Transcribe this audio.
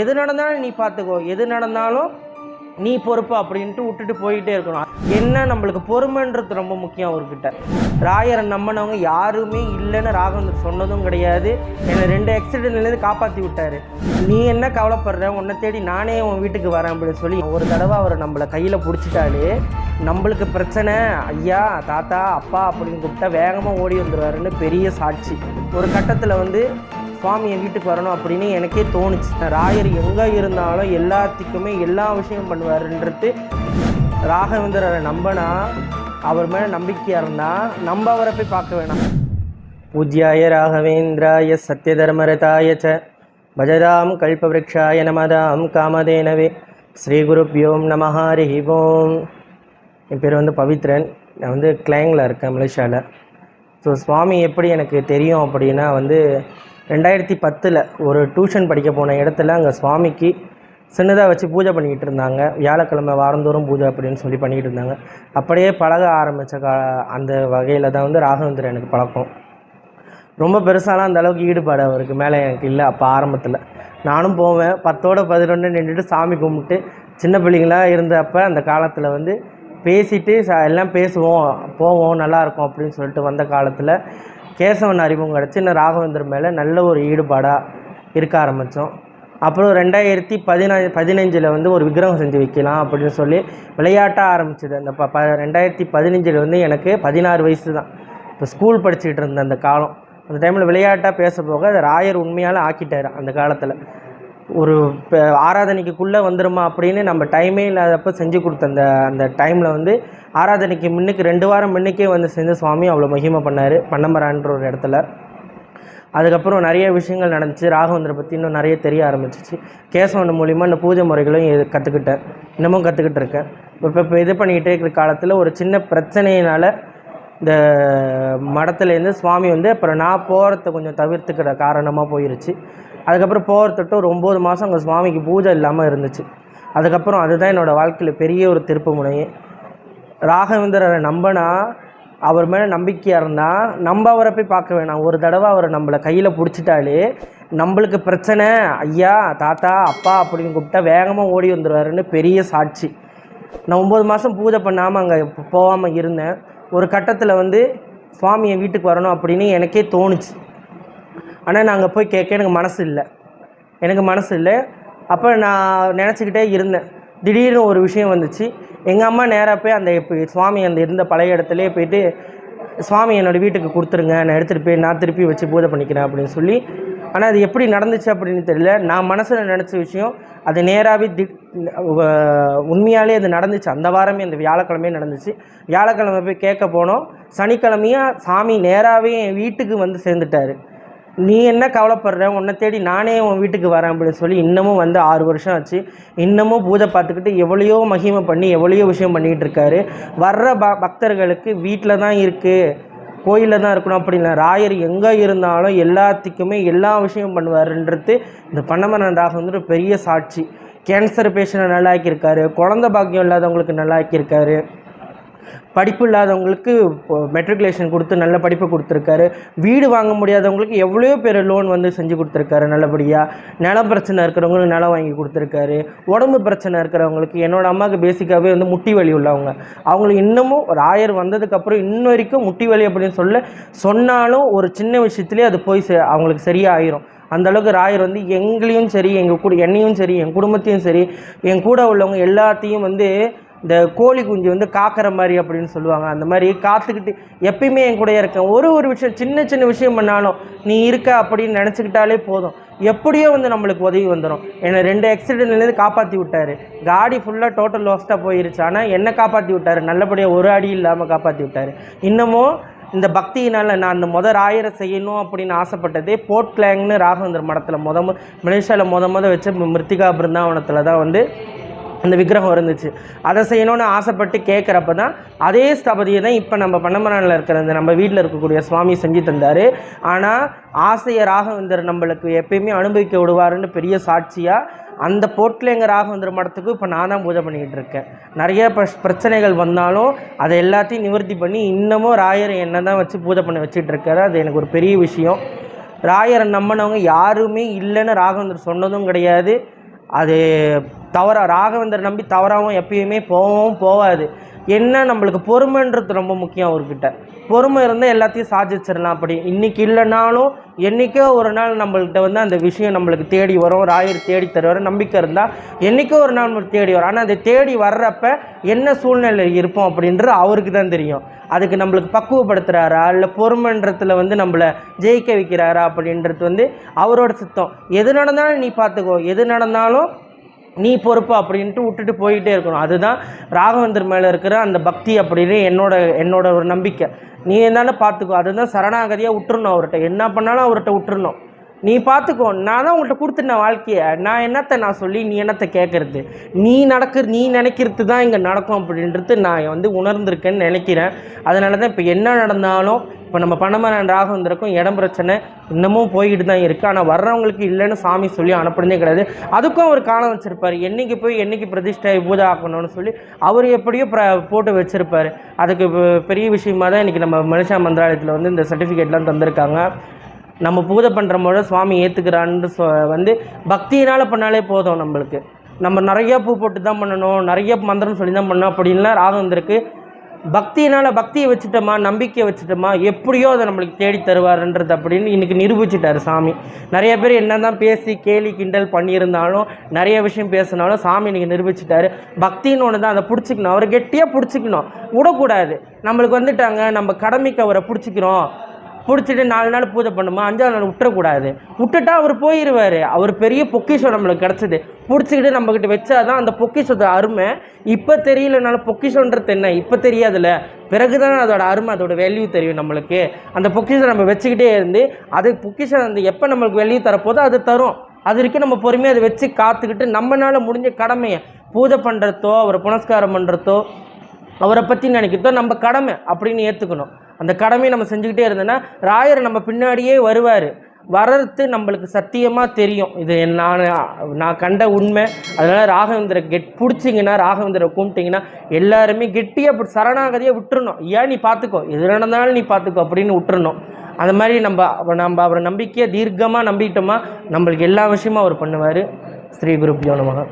எது நடந்தாலும் நீ பார்த்துக்கோ. எது நடந்தாலும் நீ பொறுப்பு அப்படின்ட்டு விட்டுட்டு போயிட்டே இருக்கணும். என்ன நம்மளுக்கு பொறுமைன்றது ரொம்ப முக்கியம் அவர்கிட்ட. ராயரை நம்பினவங்க யாருமே இல்லைன்னு ராகவந்தர் சொன்னதும் கிடையாது. என்னை ரெண்டு ஆக்சிடென்ட்லேருந்து காப்பாற்றி விட்டார். நீ என்ன கவலைப்படுற? உன்னை தேடி நானே உன் வீட்டுக்கு வரேன் அப்படின்னு சொல்லி ஒரு தடவை அவர் நம்மளை கையில் பிடிச்சிட்டாலே நம்மளுக்கு பிரச்சனை. ஐயா தாத்தா அப்பா அப்படின்னு கூப்பிட்டா வேகமாக ஓடி வந்துடுவாருன்னு பெரிய சாட்சி. ஒரு கட்டத்தில் வந்து சுவாமி என் வீட்டுக்கு வரணும் அப்படின்னு எனக்கே தோணுச்சு. ராயர் எங்கே இருந்தாலும் எல்லாத்துக்குமே எல்லா விஷயம் பண்ணுவாருன்றது ராகவேந்திரரை நம்பினா அவர் மேலே நம்பிக்கையாக இருந்தால் நம்ம அவரை போய் பார்க்க வேணாம். பூஜ்யாய ராகவேந்திராய சத்யதர்மரதாய ச. பஜதாம் கல்பவ்ஷாய நமதாம் காமதேனவே. ஸ்ரீகுருப்யோம் நம ஹரி ஓம். என் பேர் வந்து பவித்ரன். நான் வந்து கிளாங்கில் இருக்கேன் மலேசியாவில் ஸோ சுவாமி எப்படி எனக்கு தெரியும் அப்படின்னா வந்து ரெண்டாயிரத்தி பத்தில் ஒரு டியூஷன் படிக்க போன இடத்துல அங்கே சுவாமிக்கு சின்னதாக வச்சு பூஜை பண்ணிக்கிட்டு இருந்தாங்க. வியாழக்கிழமை வாரந்தோறும் பூஜை அப்படின்னு சொல்லி பண்ணிக்கிட்டு இருந்தாங்க. அப்படியே பழக ஆரம்பித்த கா அந்த வகையில் தான் வந்து ராகவேந்திரன் எனக்கு பழக்கம். ரொம்ப பெருசாலாம் அந்த அளவுக்கு ஈடுபாடு அவருக்கு மேலே எனக்கு இல்லை அப்போ ஆரம்பத்தில். நானும் போவேன். பத்தோட பதினொன்று நின்றுட்டு சாமி கும்பிட்டு சின்ன பிள்ளைங்களாக இருந்தப்போ அந்த காலத்தில் வந்து பேசிட்டு ச எல்லாம் பேசுவோம் போவோம் நல்லாயிருக்கும் அப்படின்னு சொல்லிட்டு வந்த காலத்தில் கேசவன் அறிமுகம் கிடச்சி இன்னும் ராகவேந்தர் மேலே நல்ல ஒரு ஈடுபாடாக இருக்க ஆரம்பித்தோம் அப்புறம் ரெண்டாயிரத்தி பதினா பதினஞ்சில் வந்து ஒரு விக்கிரகம் செஞ்சு வைக்கலாம் அப்படின்னு சொல்லி விளையாட்டாக ஆரம்பிச்சது. அந்த ப ப ரெண்டாயிரத்தி பதினஞ்சில் வந்து எனக்கு பதினாறு வயசு தான் இப்போ ஸ்கூல் படிச்சுக்கிட்டு இருந்த அந்த காலம். அந்த டைமில் விளையாட்டாக பேச போக அது ராயர் உண்மையால் ஆக்கிட்டார் அந்த காலத்தில். ஒரு இப்போ ஆராதனைக்குள்ளே வந்துருமா அப்படின்னு நம்ம டைமே இல்லாதப்போ செஞ்சு கொடுத்த அந்த அந்த டைமில் வந்து ஆராதனைக்கு முன்னுக்கு ரெண்டு வாரம் முன்னுக்கே வந்து செஞ்ச சுவாமி அவ்வளோ மகிமை பண்ணார். பண்ணமரான்ற ஒரு இடத்துல. அதுக்கப்புறம் நிறைய விஷயங்கள் நடந்துச்சு. ராகவேந்திர பற்றி இன்னும் நிறைய தெரிய ஆரம்பிச்சிச்சு. கேசவன் மூலிமா இந்த பூஜை முறைகளையும் கற்றுக்கிட்டேன் இன்னமும் கற்றுக்கிட்டு இருக்கேன். இப்போ இப்போ இது பண்ணிக்கிட்டே இருக்கிற காலத்தில் ஒரு சின்ன பிரச்சனையினால் இந்த மடத்துலேருந்து சுவாமி வந்து அப்புறம் நான் போகிறத கொஞ்சம் தவிர்த்துக்கிற காரணமாக போயிருச்சு. அதுக்கப்புறம் போகிறதுட்டு ஒரு ஒம்பது மாதம் அங்கே சுவாமிக்கு பூஜை இல்லாமல் இருந்துச்சு. அதுக்கப்புறம் அதுதான் என்னோடய வாழ்க்கையில் பெரிய ஒரு திருப்பு முனையே. ராகவேந்திரரை நம்பினா அவர் மேலே நம்பிக்கையாக இருந்தால் நம்ம அவரை போய் பார்க்க வேணாம். ஒரு தடவை அவரை நம்மளை கையில் பிடிச்சிட்டாலே நம்மளுக்கு பிரச்சனை ஐயா தாத்தா அப்பா அப்படின்னு கூப்பிட்டா வேகமாக ஓடி வந்துடுவாருன்னு பெரிய சாட்சி. நான் ஒம்பது மாதம் பூஜை பண்ணாமல் அங்கே போகாமல் இருந்தேன். ஒரு கட்டத்தில் வந்து சுவாமி என் வீட்டுக்கு வரணும் அப்படின்னு எனக்கே தோணுச்சு. ஆனால் நான் அங்கே போய் கேட்க எனக்கு மனசு இல்லை. எனக்கு மனசு இல்லை. அப்போ நான் நினச்சிக்கிட்டே இருந்தேன். திடீர்னு ஒரு விஷயம் வந்துச்சு. எங்கள் அம்மா நேராக போய் அந்த இப்போ சுவாமி அந்த இருந்த பழைய இடத்துலேயே போயிட்டு சுவாமி என்னோடய வீட்டுக்கு கொடுத்துருங்க. நான் எடுத்துகிட்டு போய் நான் திருப்பி வச்சு பூஜை பண்ணிக்கிறேன் அப்படின்னு சொல்லி. ஆனால் அது எப்படி நடந்துச்சு அப்படின்னு தெரியல. நான் மனசில் நினச்ச விஷயம் அது நேராகவே தி உண்மையாலே அது நடந்துச்சு. அந்த வாரமே அந்த வியாழக்கிழமையே நடந்துச்சு. வியாழக்கிழமை போய் கேட்க போனோம். சனிக்கிழமையாக சாமி நேராகவே என் வீட்டுக்கு வந்து சேர்ந்துட்டாரு. நீ என்ன கவலைப்படுற? உன்னை தேடி நானே உன் வீட்டுக்கு வரேன் அப்படின்னு சொல்லி இன்னமும் வந்து ஆறு வருஷம் ஆச்சு. இன்னமும் பூஜை பார்த்துக்கிட்டு எவ்வளையோ மகிமை பண்ணி எவ்வளையோ விஷயம் பண்ணிகிட்டு இருக்காரு. வர்ற ப பக்தர்களுக்கு வீட்டில் தான் இருக்குது கோயிலில் தான் இருக்கணும் அப்படின்னா ராயர் எங்கே இருந்தாலும் எல்லாத்துக்குமே எல்லா விஷயம் பண்ணுவாருன்றது இந்த பண்ணமரன் ராகம் வந்து ஒரு பெரிய சாட்சி. கேன்சர் பேஷண்ட்டை நல்லாக்கியிருக்காரு. குழந்த பாக்கியம் இல்லாதவங்களுக்கு நல்லாக்கியிருக்காரு. படிப்பு இல்லாதவங்களுக்கு மெட்ரிகுலேஷன் கொடுத்து நல்ல படிப்பு கொடுத்துருக்காரு. வீடு வாங்க முடியாதவங்களுக்கு எவ்வளோ பேர் லோன் வந்து செஞ்சு கொடுத்துருக்காரு நல்லபடியாக நிலம் பிரச்சனை இருக்கிறவங்களுக்கு நிலம் வாங்கி கொடுத்துருக்காரு. உடம்பு பிரச்சனை இருக்கிறவங்களுக்கு என்னோடய அம்மாவுக்கு பேசிக்காகவே வந்து முட்டி வலி உள்ளவங்க. அவங்களுக்கு இன்னமும் ஒரு ஆயர் வந்ததுக்கப்புறம் இன்ன வரைக்கும் முட்டி வலி அப்படின்னு சொல்ல சொன்னாலும் ஒரு சின்ன விஷயத்துலேயே அது போய் சே அவங்களுக்கு சரியாயிரும். அந்தளவுக்கு ராயர் வந்து எங்களையும் சரி எங்கள் கூட என்னையும் சரி என் குடும்பத்தையும் சரி என் கூட உள்ளவங்க எல்லாத்தையும் வந்து இந்த கோழி குஞ்சு வந்து காக்கிற மாதிரி அப்படின்னு சொல்லுவாங்க. அந்த மாதிரி காத்துக்கிட்டு எப்பயுமே என் கூட இருக்கேன். ஒரு ஒரு விஷயம் சின்ன சின்ன விஷயம் பண்ணாலும் நீ இருக்க அப்படின்னு நினச்சிக்கிட்டாலே போதும். எப்படியோ வந்து நம்மளுக்கு உதவி வந்துடும் என்னை ரெண்டு ஆக்சிடென்ட்லேருந்து காப்பாற்றி விட்டார். காடி ஃபுல்லாக டோட்டல் லாஸ்ட்டாக போயிருச்சு. ஆனால் என்னை காப்பாற்றி விட்டார். நல்லபடியாக ஒரு அடி இல்லாமல் காப்பாற்றி விட்டார். இன்னமும் இந்த பக்தியினால் நான் அந்த முதல் ராயரை செய்யணும் அப்படின்னு ஆசைப்பட்டதே போர்ட் கிளாங்னு ராகவேந்தர் மடத்தில் முத மலேசியாவில் முத முத வச்ச மிருத்திகா பிருந்தாவனத்தில் தான் வந்து அந்த விக்கிரகம் இருந்துச்சு. அதை செய்யணும்னு ஆசைப்பட்டு கேட்குறப்ப தான் அதே ஸ்தபதியை தான் இப்போ நம்ம பண்ணமரானில் இருக்கிற அந்த நம்ம வீட்டில் இருக்கக்கூடிய சுவாமி செஞ்சு தந்தார். ஆனால் ஆசையை ராகவேந்தர் நம்மளுக்கு எப்பயுமே அனுபவிக்க விடுவாருன்னு பெரிய சாட்சியாக அந்த போட்டில் ராகவேந்தர் மடத்துக்கு இப்போ நான் தான் பூஜை பண்ணிக்கிட்டு இருக்கேன். நிறைய பிரச்சனைகள் வந்தாலும் அதை எல்லாத்தையும் நிவர்த்தி பண்ணி இன்னமும் ராயர் என்ன தான் வச்சு பூஜை பண்ணி வச்சுட்டு இருக்காரு. அது எனக்கு ஒரு பெரிய விஷயம். ராயரை நம்பினவங்க யாருமே இல்லைன்னு ராகவேந்தர் சொன்னதும் கிடையாது. அது தவற ராகவேந்தர் நம்பி தவறாகவும் எப்பயுமே போகவும் போகாது என்ன நம்மளுக்கு பொறுமைன்றது ரொம்ப முக்கியம் அவர்கிட்ட. பொறுமை இருந்தால் எல்லாத்தையும் சாதிச்சிடலாம் அப்படி. இன்றைக்கி இல்லைனாலும் என்றைக்கோ ஒரு நாள் நம்மள்கிட்ட வந்து அந்த விஷயம் நம்மளுக்கு தேடி வரும். ராயர் தேடி தருவார். நம்பிக்கை இருந்தால் என்றைக்கோ ஒரு நாள் நம்மளுக்கு தேடி வரும். ஆனால் அதை தேடி வர்றப்ப என்ன சூழ்நிலை இருப்போம் அப்படின்றது அவருக்கு தான் தெரியும். அதுக்கு நம்மளுக்கு பக்குவப்படுத்துகிறாரா இல்லை பொறுமைன்றத்தில் வந்து நம்மளை ஜெயிக்க வைக்கிறாரா அப்படின்றது வந்து அவரோட சித்தம். எது நடந்தாலும் நீ பார்த்துக்கோ. எது நடந்தாலும் நீ பொறுப்பு அப்படின்ட்டு விட்டுட்டு போயிட்டே இருக்கணும். அதுதான் ராகவேந்தர் மேலே இருக்கிற அந்த பக்தி அப்படின்னு என்னோட என்னோட ஒரு நம்பிக்கை. நீ என்னால் பார்த்துக்கோ. அதுதான் சரணாகதியாக விட்டுருணும் அவர்கிட்ட. என்ன பண்ணாலும் அவர்கிட்ட விட்டுறணும். நீ பார்த்துக்கோ. நான் தான் உங்கள்கிட்ட கொடுத்துட்டேன் வாழ்க்கையை. நான் என்னத்தை நான் சொல்லி நீ என்னத்தை கேட்குறது நீ நடக்க நீ நினைக்கிறது தான் இங்கே நடக்கும் அப்படின்றது நான் வந்து உணர்ந்திருக்கேன்னு நினைக்கிறேன். அதனால தான் இப்போ என்ன நடந்தாலும் இப்போ நம்ம பணமரன் ராகவேந்தருக்கும் இடம் பிரச்சனை இன்னமும் போய்கிட்டு தான் இருக்குது ஆனால் வர்றவங்களுக்கு இல்லைன்னு சாமி சொல்லி அனுப்புனதே கிடையாது. அதுக்கும் அவர் காலம் வச்சுருப்பார். என்றைக்கு போய் என்றைக்கு பிரதிஷ்டை பூஜை ஆக்கணும்னு சொல்லி அவர் எப்படியோ ப்ர போட்டு வச்சுருப்பார். அதுக்கு பெரிய விஷயமாக தான் இன்றைக்கி நம்ம மனுஷா மந்திராலயத்தில் வந்து இந்த சர்டிஃபிகேட்லாம் தந்திருக்காங்க. நம்ம பூஜை பண்ணுற முறை சுவாமி ஏற்றுக்கிறான்னு சொ வந்து பக்தியினால் பண்ணாலே போதும் நம்மளுக்கு. நம்ம நிறையா பூ போட்டு தான் பண்ணணும் நிறைய மந்திரம் சொல்லி தான் பண்ணணும். அப்படின்லாம் ராகம் வந்திருக்கு. பக்தியினால் பக்தியை வச்சுட்டோமா நம்பிக்கையை வச்சுட்டோமா எப்படியோ அதை நம்மளுக்கு தேடி தருவாருன்றது அப்படின்னு இன்றைக்கி நிரூபிச்சிட்டாரு சாமி. நிறைய பேர் என்ன தான் பேசி கேலி கிண்டல் பண்ணியிருந்தாலும் நிறைய விஷயம் பேசினாலும் சாமி இன்றைக்கி நிரூபிச்சிட்டாரு. பக்தின்னு ஒன்று தான் அதை பிடிச்சிக்கணும். அவரை கெட்டியாக பிடிச்சிக்கணும். விடக்கூடாது. நம்மளுக்கு வந்துட்டாங்க நம்ம கடமைக்கு அவரை பிடிச்சிக்கிறோம். பிடிச்சிட்டு நாலு நாள் பூஜை பண்ணுமா? அஞ்சாவது நாள் விட்டுறக்கூடாது விட்டுட்டா அவர் போயிடுவார் அவர் பெரிய பொக்கிஷம் நம்மளுக்கு கிடச்சிது. பிடிச்சிக்கிட்டு நம்மக்கிட்ட வச்சாதான் அந்த பொக்கிஷத்தோட அருமை. இப்போ தெரியலனால பொக்கிஷன்றது என்ன? இப்போ தெரியாதுல்ல. பிறகு தான் அதோட அருமை அதோட வேல்யூ தெரியும் நம்மளுக்கு. அந்த பொக்கிஷம் நம்ம வச்சுக்கிட்டே இருந்து அது பொக்கிஷம் அந்த எப்போ நம்மளுக்கு வேல்யூ தரப்போதோ அது தரும். அது வரைக்கும் நம்ம பொறுமையாக அதை வச்சு காத்துக்கிட்டு நம்மளால் முடிஞ்ச கடமையை பூஜை பண்ணுறதோ அவரை புனஸ்காரம் பண்ணுறதோ அவரை பற்றி நினைக்கிறதோ நம்ம கடமை அப்படின்னு ஏற்றுக்கணும் அந்த கடமையை நம்ம செஞ்சுக்கிட்டே இருந்தோன்னா ராயர் நம்ம பின்னாடியே வருவார். வர்றது நம்மளுக்கு சத்தியமாக தெரியும். இது நான் நான் கண்ட உண்மை. அதனால் ராகவேந்திர கெட் பிடிச்சிங்கன்னா ராகவேந்திர கூப்பிட்டிங்கன்னா எல்லாருமே கெட்டியாக அப்படி சரணாகதியாக விட்டுருணும் ஏன் நீ பார்த்துக்கோ எது நடந்தாலும் நீ பார்த்துக்கோ அப்படின்னு விட்டுருணும் அந்த மாதிரி நம்ம நம்ம அவரை நம்பிக்கையை தீர்க்கமாக நம்பிட்டோமா நம்மளுக்கு எல்லா விஷயமும் அவர் பண்ணுவார். ஸ்ரீ குருப்பியோ நமக.